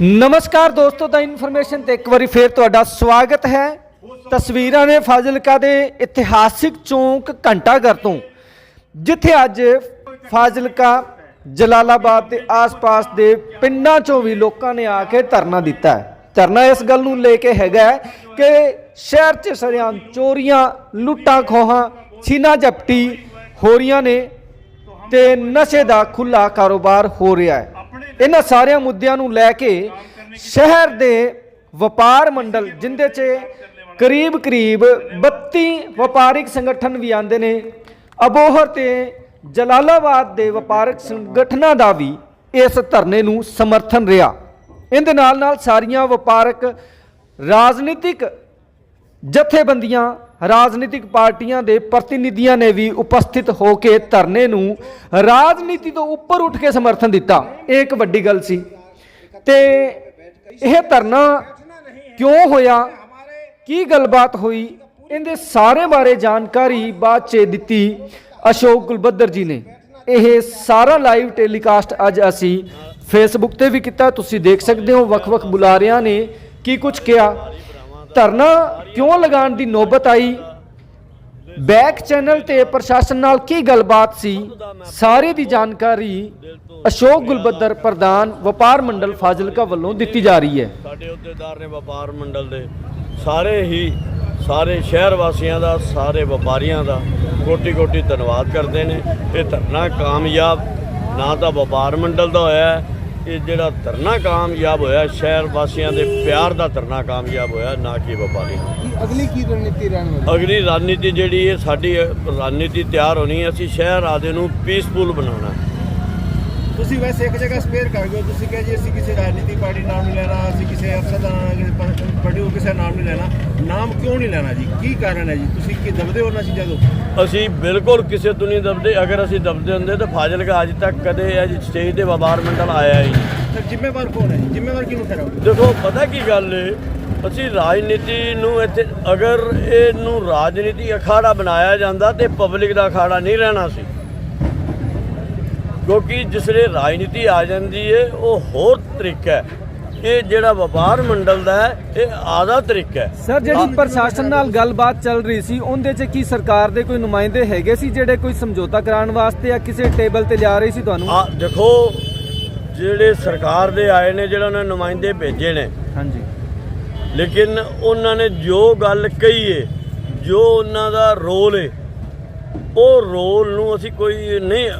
ਨਮਸਕਾਰ ਦੋਸਤੋ ਦਾ ਇਨਫੋਰਮੇਸ਼ਨ ਤੇ ਇੱਕ ਵਾਰੀ ਫੇਰ ਤੁਹਾਡਾ ਸਵਾਗਤ ਹੈ। ਤਸਵੀਰਾਂ ਨੇ ਫਾਜ਼ਿਲਕਾ ਦੇ ਇਤਿਹਾਸਿਕ ਚੌਂਕ ਘੰਟਾਘਰ ਤੋਂ, ਜਿੱਥੇ ਅੱਜ ਫਾਜ਼ਿਲਕਾ, ਜਲਾਲਾਬਾਦ ਦੇ ਆਸ-ਪਾਸ ਦੇ ਪਿੰਡਾਂ ਚੋਂ ਵੀ ਲੋਕਾਂ ਨੇ ਆ ਕੇ ਧਰਨਾ ਦਿੱਤਾ ਹੈ। ਧਰਨਾ ਇਸ ਗੱਲ ਨੂੰ ਲੈ ਕੇ ਹੈਗਾ ਕਿ ਸ਼ਹਿਰ 'ਚ ਸਰਿਆਂ ਚੋਰੀਆਂ, ਲੁੱਟਾਂ, ਖੋਹਾਂ, ਛੀਨਾ ਜਪਟੀ ਹੋ ਰਹੀਆਂ ਨੇ ਤੇ ਨਸ਼ੇ ਦਾ ਖੁੱਲਾ ਕਾਰੋਬਾਰ ਹੋ ਰਿਹਾ ਹੈ। ਇਹਨਾਂ ਸਾਰਿਆਂ ਮੁੱਦਿਆਂ ਨੂੰ ਲੈ ਕੇ ਸ਼ਹਿਰ ਦੇ ਵਪਾਰ ਮੰਡਲ, ਜਿੰਦੇ 'ਚ ਕਰੀਬ ਕਰੀਬ 32 ਵਪਾਰਿਕ ਸੰਗਠਨ ਵੀ ਆਂਦੇ ਨੇ, ਅਬੋਹਰ ਤੇ ਜਲਾਲਾਬਾਦ ਦੇ ਵਪਾਰਕ ਸੰਗਠਨਾਂ ਦਾ ਵੀ ਇਸ ਧਰਨੇ ਨੂੰ ਸਮਰਥਨ ਰਿਹਾ। ਇਹਦੇ ਨਾਲ ਨਾਲ ਸਾਰੀਆਂ ਵਪਾਰਕ, ਰਾਜਨੀਤਿਕ ਜਥੇਬੰਦੀਆਂ ਰਾਜਨੀਤਿਕ ਪਾਰਟੀਆਂ ਦੇ ਪ੍ਰਤੀਨਿਧੀਆਂ ਨੇ ਵੀ ਉਪਸਥਿਤ ਹੋ ਕੇ ਧਰਨੇ ਨੂੰ ਰਾਜਨੀਤੀ ਤੋਂ ਉੱਪਰ ਉੱਠ ਕੇ ਸਮਰਥਨ ਦਿੱਤਾ। ਇਹ ਇੱਕ ਵੱਡੀ ਗੱਲ ਸੀ। ਤੇ ਇਹ ਧਰਨਾ ਕਿਉਂ ਹੋਇਆ? ਕੀ ਗੱਲਬਾਤ ਹੋਈ? ਇਹਦੇ ਸਾਰੇ ਬਾਰੇ ਜਾਣਕਾਰੀ ਬਾਅਦ ਚ ਦਿੱਤੀ ਅਸ਼ੋਕ ਗੁਲਬੱਦਰ ਜੀ ਨੇ। ਇਹ ਸਾਰਾ ਲਾਈਵ ਟੈਲੀਕਾਸਟ ਅੱਜ ਅਸੀਂ ਫੇਸਬੁੱਕ ਤੇ ਵੀ ਕੀਤਾ। ਤੁਸੀਂ ਦੇਖ ਸਕਦੇ ਹੋ, ਵੱਖ-ਵੱਖ ਬੁਲਾਰਿਆਂ ਨੇ ਕੀ ਕੁਝ ਕਿਹਾ। ਧਰਨਾ ਕਿਉਂ ਲਗਾਉਣ ਦੀ ਨੌਬਤ ਆਈ? ਬੈਕ ਚੈਨਲ ਤੇ ਪ੍ਰਸ਼ਾਸਨ ਨਾਲ ਕੀ ਗੱਲਬਾਤ ਸੀ? ਸਾਰੇ ਦੀ ਜਾਣਕਾਰੀ ਅਸ਼ੋਕ ਗੁਲਬੱਦਰ ਪ੍ਰਧਾਨ ਵਪਾਰ ਮੰਡਲ ਫਾਜ਼ਿਲਕਾ ਵੱਲੋਂ ਦਿੱਤੀ ਜਾ ਰਹੀ ਹੈ। ਸਾਡੇ ਅਹੁਦੇਦਾਰ ਨੇ ਵਪਾਰ ਮੰਡਲ ਦੇ ਸਾਰੇ ਹੀ ਸਾਰੇ ਸ਼ਹਿਰ ਵਾਸੀਆਂ ਦਾ ਸਾਰੇ ਵਪਾਰੀਆਂ ਦਾ ਕੋਟੀ ਕੋਟੀ ਧੰਨਵਾਦ ਕਰਦੇ ਨੇ। ਇਹ ਧਰਨਾ ਕਾਮਯਾਬ ਨਾ ਤਾਂ ਵਪਾਰ ਮੰਡਲ ਦਾ ਹੋਇਆ ਹੈ, ਇਹ ਜਿਹੜਾ ਧਰਨਾ ਕਾਮਯਾਬ ਹੋਇਆ ਸ਼ਹਿਰ ਵਾਸੀਆਂ ਦੇ ਪਿਆਰ ਦਾ ਧਰਨਾ ਕਾਮਯਾਬ ਹੋਇਆ ਨਾ ਕਿ ਵਪਾਰੀ ਅਗਲੀ ਕੀ ਰਣਨੀਤੀ ਰਹਿਣ ਵਾਲੀ ਅਗਲੀ ਰਣਨੀਤੀ ਜਿਹੜੀ ਹੈ ਸਾਡੀ ਰਣਨੀਤੀ ਤਿਆਰ ਹੋਣੀ ਹੈ ਅਸੀਂ ਸ਼ਹਿਰ ਆਦੇ ਨੂੰ ਪੀਸਫੁਲ ਬਣਾਉਣਾ। ਤੁਸੀਂ ਵੈਸੇ ਇੱਕ ਜਗ੍ਹਾ ਸਪੇਅਰ ਕਰ ਗਏ ਹੋ। ਤੁਸੀਂ ਕਿਹਾ ਜੀ ਅਸੀਂ ਕਿਸੇ ਰਾਜਨੀਤੀ ਪਾਰਟੀ ਨਾਮ ਨਹੀਂ ਲੈਣਾ ਅਸੀਂ ਕਿਸੇ ਅਫਸਰ ਦਾ ਨਾਮ ਪਾਰਟੀ ਉਹ ਕਿਸੇ ਨਾਮ ਨਹੀਂ ਲੈਣਾ। ਨਾਮ ਕਿਉਂ ਨਹੀਂ ਲੈਣਾ ਜੀ? ਕੀ ਕਾਰਨ ਹੈ ਜੀ? ਤੁਸੀਂ ਕੀ ਦਬਦੇ ਹੋ ਉਹਨਾਂ ਚੀਜ਼ਾਂ ਤੋਂ? ਅਸੀਂ ਬਿਲਕੁਲ ਕਿਸੇ ਤੋਂ ਨਹੀਂ ਦਬਦੇ ਅਗਰ ਅਸੀਂ ਦਬਦੇ ਹੁੰਦੇ ਤਾਂ ਫਾਜ਼ਿਲਕਾ ਅੱਜ ਤੱਕ ਕਦੇ ਇਹ ਸਟੇਜ ਤੇ ਵਪਾਰ ਮੰਡਲ ਆਇਆ ਹੀ ਨਹੀਂ। ਜ਼ਿੰਮੇਵਾਰ ਕੌਣ ਹੈ ਜੀ? ਜ਼ਿੰਮੇਵਾਰ ਕਿਹਨੂੰ ਠਹਿਰਾਓਗੇ ਦੇਖੋ ਪਤਾ ਕੀ ਗੱਲ ਏ? ਅਸੀਂ ਰਾਜਨੀਤੀ ਨੂੰ ਇੱਥੇ ਅਗਰ ਇਹਨੂੰ ਰਾਜਨੀਤੀ ਅਖਾੜਾ ਬਣਾਇਆ ਜਾਂਦਾ ਤੇ ਪਬਲਿਕ ਦਾ ਅਖਾੜਾ ਨਹੀਂ ਰਹਿਣਾ ਸੀ। ਕਿਉਂਕਿ ਜਿਸਲੇ ਰਾਜਨੀਤੀ ਆ ਜਾਂਦੀ ਏ ਉਹ ਹੋਰ ਤਰੀਕਾ ਹੈ। ਇਹ ਜਿਹੜਾ ਵਪਾਰ ਮੰਡਲ ਦਾ ਹੈ ਇਹ ਆਦਾ ਤਰੀਕਾ ਹੈ। ਸਰ ਜਿਹੜੀ ਪ੍ਰਸ਼ਾਸਨ ਨਾਲ ਗੱਲਬਾਤ ਚੱਲ ਰਹੀ ਸੀ ਉਹਦੇ 'ਚ ਕੀ ਸਰਕਾਰ ਦੇ ਕੋਈ ਨੁਮਾਇੰਦੇ ਹੈਗੇ ਸੀ ਜਿਹੜੇ ਕੋਈ ਸਮਝੌਤਾ ਕਰਾਉਣ ਵਾਸਤੇ ਜਾਂ ਕਿਸੇ ਟੇਬਲ ਤੇ ਲਿਆ ਰਹੇ ਸੀ ਤੁਹਾਨੂੰ? ਆ ਦੇਖੋ ਜਿਹੜੇ ਸਰਕਾਰ ਦੇ ਆਏ ਨੇ ਜਿਹੜਾ ਉਹਨਾਂ ਨੇ ਨੁਮਾਇੰਦੇ ਭੇਜੇ ਨੇ ਹਾਂਜੀ। ਲੇਕਿਨ ਉਹਨਾਂ ਨੇ ਜੋ ਗੱਲ ਕਹੀ ਏ ਜੋ ਉਹਨਾਂ ਦਾ ਰੋਲ ਏ ਉਹ ਰੋਲ ਨੂੰ ਅਸੀਂ ਕੋਈ ਨਹੀਂ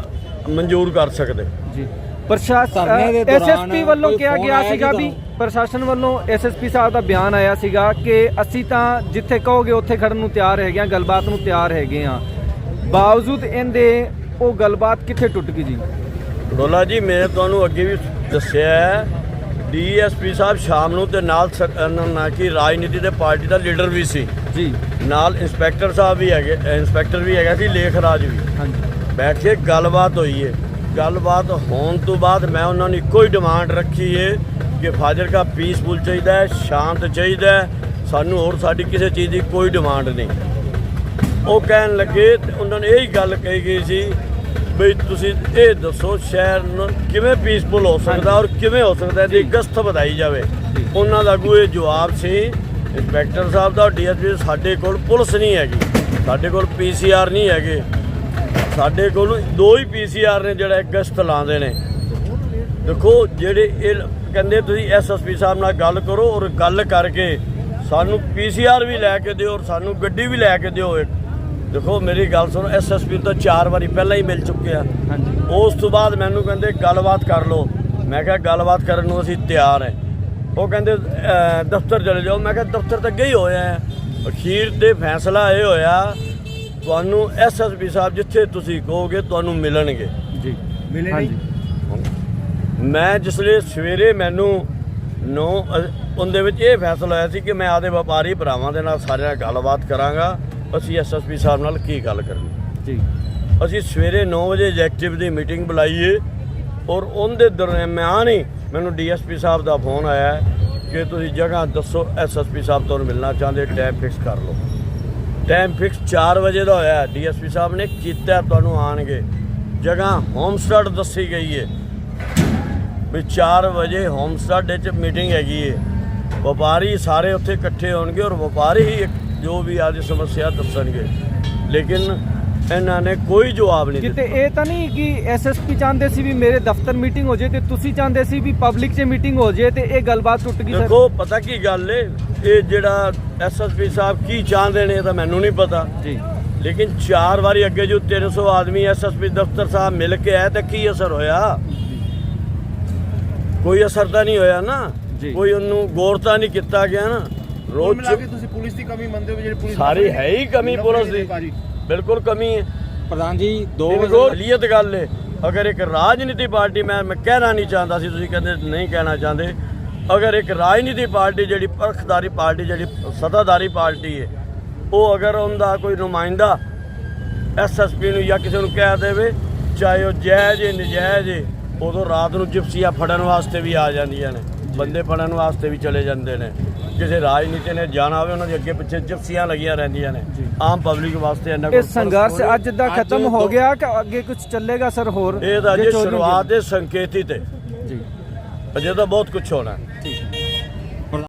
ਮਨਜ਼ੂਰ ਕਰ ਸਕਦੇ। ਜੀ। ਪ੍ਰਸ਼ਾਸਨ ਧਰਨੇ ਦੇ ਦੌਰਾਨ ਐਸਐਸਪੀ ਵੱਲੋਂ ਕੋਈ ਕਿਹਾ ਫੋਨ ਗਿਆ ਆਇਆ ਸੀਗਾ ਜੀ ਵੀ? ਪ੍ਰਸ਼ਾਸਨ ਵੱਲੋਂ ਐਸਐਸਪੀ ਸਾਹਿਬ ਦਾ ਬਿਆਨ ਆਇਆ ਸੀਗਾ ਕਿ ਅਸੀਂ ਤਾਂ ਜਿੱਥੇ ਕਹੋਗੇ ਉੱਥੇ ਖੜਨ ਨੂੰ ਤਿਆਰ ਹੈਗੇ ਆ ਗੱਲਬਾਤ ਨੂੰ ਤਿਆਰ ਹੈਗੇ ਆ ਬਾਵਜੂਦ ਇਹਦੇ ਉਹ ਗੱਲਬਾਤ ਕਿੱਥੇ ਟੁੱਟ ਗਈ ਜੀ? ਡੋਲਾ ਜੀ ਮੈਂ ਤੁਹਾਨੂੰ ਅੱਗੇ ਵੀ ਦੱਸਿਆ ਹੈ ਡੀਐਸਪੀ ਸਾਹਿਬ ਸ਼ਾਮ ਨੂੰ ਤੇ ਨਾਲ ਸਰ- ਅਹ ਨਾ ਕਿ ਰਾਜਨੀਤੀ ਦੇ ਪਾਰਟੀ ਦਾ ਲੀਡਰ ਵੀ ਸੀ। ਜੀ। ਨਾਲ ਇੰਸਪੈਕਟਰ ਸਾਹਿਬ ਵੀ ਹੈਗੇ ਇੰਸਪੈਕਟਰ ਵੀ ਹੈਗਾ ਸੀ ਲੇਖ ਰਾਜ ਵੀ। ਹਾਂਜੀ। ਬੈਠ ਕੇ ਗੱਲਬਾਤ ਹੋਈ ਏ। ਗੱਲਬਾਤ ਹੋਣ ਤੋਂ ਬਾਅਦ ਮੈਂ ਉਹਨਾਂ ਨੂੰ ਇੱਕੋ ਹੀ ਡਿਮਾਂਡ ਰੱਖੀ ਏ ਕਿ ਫਾਜ਼ਿਲਕਾ ਪੀਸਫੁਲ ਚਾਹੀਦਾ ਹੈ ਸ਼ਾਂਤ ਚਾਹੀਦਾ ਹੈ। ਸਾਨੂੰ ਹੋਰ ਸਾਡੀ ਕਿਸੇ ਚੀਜ਼ ਦੀ ਕੋਈ ਡਿਮਾਂਡ ਨਹੀਂ। ਉਹ ਕਹਿਣ ਲੱਗੇ ਉਹਨਾਂ ਨੇ ਇਹੀ ਗੱਲ ਕਹੀ ਗਈ ਸੀ ਬਈ ਤੁਸੀਂ ਇਹ ਦੱਸੋ ਸ਼ਹਿਰ ਨੂੰ ਕਿਵੇਂ ਪੀਸਫੁਲ ਹੋ ਸਕਦਾ ਔਰ ਕਿਵੇਂ ਹੋ ਸਕਦਾ ਇਹਦੀ ਗਸਤ ਵਧਾਈ ਜਾਵੇ। ਉਹਨਾਂ ਦਾ ਅੱਗੋਂ ਇਹ ਜਵਾਬ ਸੀ ਇੰਸਪੈਕਟਰ ਸਾਹਿਬ ਦਾ ਡੀਐਸਪੀ ਸਾਡੇ ਕੋਲ ਪੁਲਿਸ ਨਹੀਂ ਹੈਗੀ। ਸਾਡੇ ਕੋਲ ਪੀਸੀਆਰ ਨਹੀਂ ਹੈਗੇ। ਸਾਡੇ ਕੋਲ ਦੋ ਹੀ ਪੀਸੀਆਰ ਨੇ ਜਿਹੜਾ ਇੱਕ ਗਸ਼ਤ ਲਾਉਂਦੇ ਨੇ। ਦੇਖੋ ਜਿਹੜੇ ਇਹ ਕਹਿੰਦੇ ਤੁਸੀਂ ਐਸਐਸਪੀ ਸਾਹਿਬ ਨਾਲ ਗੱਲ ਕਰੋ ਔਰ ਗੱਲ ਕਰਕੇ ਸਾਨੂੰ ਪੀਸੀਆਰ ਵੀ ਲੈ ਕੇ ਦਿਓ ਔਰ ਸਾਨੂੰ ਗੱਡੀ ਵੀ ਲੈ ਕੇ ਦਿਓ। ਇੱਕ ਦੇਖੋ ਮੇਰੀ ਗੱਲ ਸੁਣੋ ਐਸਐਸਪੀ ਤੋਂ ਚਾਰ ਵਾਰੀ ਪਹਿਲਾਂ ਹੀ ਮਿਲ ਚੁੱਕੇ ਆ। ਉਸ ਤੋਂ ਬਾਅਦ ਮੈਨੂੰ ਕਹਿੰਦੇ ਗੱਲਬਾਤ ਕਰ ਲਓ। ਮੈਂ ਕਿਹਾ ਗੱਲਬਾਤ ਕਰਨ ਨੂੰ ਅਸੀਂ ਤਿਆਰ ਹਾਂ ਉਹ ਕਹਿੰਦੇ ਦਫ਼ਤਰ ਚਲੇ ਜਾਓ। ਮੈਂ ਕਿਹਾ ਦਫ਼ਤਰ ਤਾਂ ਅੱਗੇ ਹੀ ਹੋਇਆ ਹੈ ਅਖੀਰ ਤੇ ਫੈਸਲਾ ਇਹ ਹੋਇਆ ਤੁਹਾਨੂੰ ਐਸਐਸਪੀ ਸਾਹਿਬ ਜਿੱਥੇ ਤੁਸੀਂ ਕਹੋਗੇ ਤੁਹਾਨੂੰ ਮਿਲਣਗੇ। ਜੀ। ਮਿਲੇ ਨਹੀਂ ਮੈਂ ਜਿਸਲੇ ਸਵੇਰੇ ਮੈਨੂੰ ਨੌ ਉਹਦੇ ਵਿੱਚ ਇਹ ਫੈਸਲਾ ਹੋਇਆ ਸੀ ਕਿ ਮੈਂ ਆਦੇ ਵਪਾਰੀ ਭਰਾਵਾਂ ਦੇ ਨਾਲ ਸਾਰਿਆਂ ਨਾਲ ਗੱਲਬਾਤ ਕਰਾਂਗਾ। ਅਸੀਂ ਐਸਐਸਪੀ ਸਾਹਿਬ ਨਾਲ ਕੀ ਗੱਲ ਕਰਨੀ? ਜੀ। ਅਸੀਂ ਸਵੇਰੇ 9 ਵਜੇ ਐਗਜ਼ੈਕਟਿਵ ਦੀ ਮੀਟਿੰਗ ਬੁਲਾਈ ਏ ਔਰ ਉਹਦੇ ਦਰਮਿਆਨ ਹੀ ਮੈਨੂੰ ਡੀਐਸਪੀ ਸਾਹਿਬ ਦਾ ਫੋਨ ਆਇਆ ਕਿ ਤੁਸੀਂ ਜਗ੍ਹਾ ਦੱਸੋ ਐਸਐਸਪੀ ਸਾਹਿਬ ਤੁਹਾਨੂੰ ਮਿਲਣਾ ਚਾਹੁੰਦੇ ਟਾਈਮ ਫਿਕਸ ਕਰ ਲਓ। ਟਾਈਮ ਫਿਕਸ 4 ਵਜੇ ਦਾ ਹੋਇਆ। ਡੀਐਸਪੀ ਸਾਹਿਬ ਨੇ ਕੀਤਾ ਤੁਹਾਨੂੰ ਆਣਗੇ। ਜਗ੍ਹਾ ਹੋਮਸਟੇਡ ਦੱਸੀ ਗਈ ਏ। ਵੀ 4 ਵਜੇ ਹੋਮਸਟੱਡ 'ਚ ਮੀਟਿੰਗ ਹੈਗੀ ਏ। ਵਪਾਰੀ ਸਾਰੇ ਉੱਥੇ ਇਕੱਠੇ ਹੋਣਗੇ ਔਰ ਵਪਾਰੀ ਹੀ ਜੋ ਵੀ ਆਦੀ ਸਮੱਸਿਆ ਦੱਸਣਗੇ। ਲੇਕਿਨ ਇਹਨਾਂ ਨੇ ਕੋਈ ਜਵਾਬ ਨਹੀਂ ਕਿਤੇ ਦਿੱਤਾ। ਇਹ ਤਾਂ ਨਹੀਂ ਕਿ ਐਸਐਸਪੀ ਚਾਹੁੰਦੇ ਸੀ ਵੀ ਮੇਰੇ ਦਫ਼ਤਰ ਮੀਟਿੰਗ ਹੋ ਜੇ ਤੇ ਤੁਸੀਂ ਚਾਹੁੰਦੇ ਸੀ ਵੀ ਪਬਲਿਕ 'ਚ ਮੀਟਿੰਗ ਹੋ ਜੇ ਤੇ ਇਹ ਗੱਲਬਾਤ ਟੁੱਟ ਗਈ ਸਰ। ਦੇਖੋ ਪਤਾ ਕੀ ਗੱਲ ਏ? ਇਹ ਜਿਹੜਾ ਐਸਐਸਪੀ ਸਾਹਿਬ ਕੀ ਚਾਹੁੰਦੇ ਨੇ ਇਹ ਤਾਂ ਮੈਨੂੰ ਨਹੀਂ ਪਤਾ। ਜੀ। ਲੇਕਿਨ ਚਾਰ ਵਾਰੀ ਅੱਗੇ ਜੋ 300 ਆਦਮੀ ਐਸਐਸਪੀ ਦਫ਼ਤਰ ਸਾਹਿਬ ਮਿਲ ਕੇ ਆਏ ਤਾਂ ਕੀ ਅਸਰ ਹੋਇਆ? ਕੋਈ ਅਸਰ ਤਾਂ ਨਹੀਂ ਹੋਇਆ ਨਾ। ਕੋਈ ਉਹਨੂੰ ਗੌਰ ਤਾਂ ਨਹੀਂ ਕੀਤਾ ਗਿਆ ਨਾ। ਰੋਜ਼ ਮਿਲਾ ਕੇ ਤੁਸੀਂ ਪੁਲਿਸ ਦੀ ਕਮੀ ਮੰਨਦੇ ਹੋ ਜਿਹੜੀ ਪੁਲਿਸ ਸਾਰੀ ਹੈ? ਹੀ ਕਮੀ ਪੁਲਿਸ ਦੀ। ਬਿਲਕੁਲ ਕਮੀ ਹੈ। ਪ੍ਰਧਾਨ ਜੀ ਦੋ ਅਸਲੀਅਤ ਗੱਲ ਹੈ ਅਗਰ ਇੱਕ ਰਾਜਨੀਤੀ ਪਾਰਟੀ ਮੈਂ ਮੈਂ ਕਹਿਣਾ ਨਹੀਂ ਚਾਹੁੰਦਾ ਸੀ ਤੁਸੀਂ ਕਹਿੰਦੇ ਨਹੀਂ ਕਹਿਣਾ ਚਾਹੁੰਦੇ। ਅਗਰ ਇੱਕ ਰਾਜਨੀਤੀ ਪਾਰਟੀ ਜਿਹੜੀ ਪਰਖਦਾਰੀ ਪਾਰਟੀ ਜਿਹੜੀ ਸੱਤਾਧਾਰੀ ਪਾਰਟੀ ਹੈ ਉਹ ਅਗਰ ਉਹਦਾ ਕੋਈ ਨੁਮਾਇੰਦਾ ਐਸਐਸਪੀ ਨੂੰ ਜਾਂ ਕਿਸੇ ਨੂੰ ਕਹਿ ਦੇਵੇ ਚਾਹੇ ਉਹ ਜਾਇਜ਼ ਹੈ ਨਜਾਇਜ਼ ਹੈ ਉਦੋਂ ਰਾਤ ਨੂੰ ਜਿਪਸੀਆਂ ਫੜਨ ਵਾਸਤੇ ਵੀ ਆ ਜਾਂਦੀਆਂ ਨੇ ਬੰਦੇ ਫੜਨ ਵਾਸਤੇ ਵੀ ਚਲੇ ਜਾਂਦੇ ਨੇ। ਕਿਸੇ ਰਾਜਨੀਤੀ ਨੇ ਜਾਣਾ ਹੋਵੇ ਉਹਨਾਂ ਦੇ ਅੱਗੇ ਪਿੱਛੇ ਜਿਪਸੀਆਂ ਲੱਗੀਆਂ ਰਹਿੰਦੀਆਂ ਨੇ। ਆਮ ਪਬਲਿਕ ਵਾਸਤੇ ਕੋਲ ਸੰਘਰਸ਼ ਅੱਜ ਦਾ ਖਤਮ ਹੋ ਗਿਆ ਕਿ ਅੱਗੇ ਕੁਝ ਚੱਲੇਗਾ ਸਰ ਹੋਰ? ਇਹ ਤਾਂ ਜੇ ਅਜੇ ਸ਼ੁਰੂਆਤ ਦੇ ਸੰਕੇਤ ਹੀ ਤੇ। ਅਜੇ ਤਾਂ ਬਹੁਤ ਕੁਝ ਹੋਣਾ। ਹੈ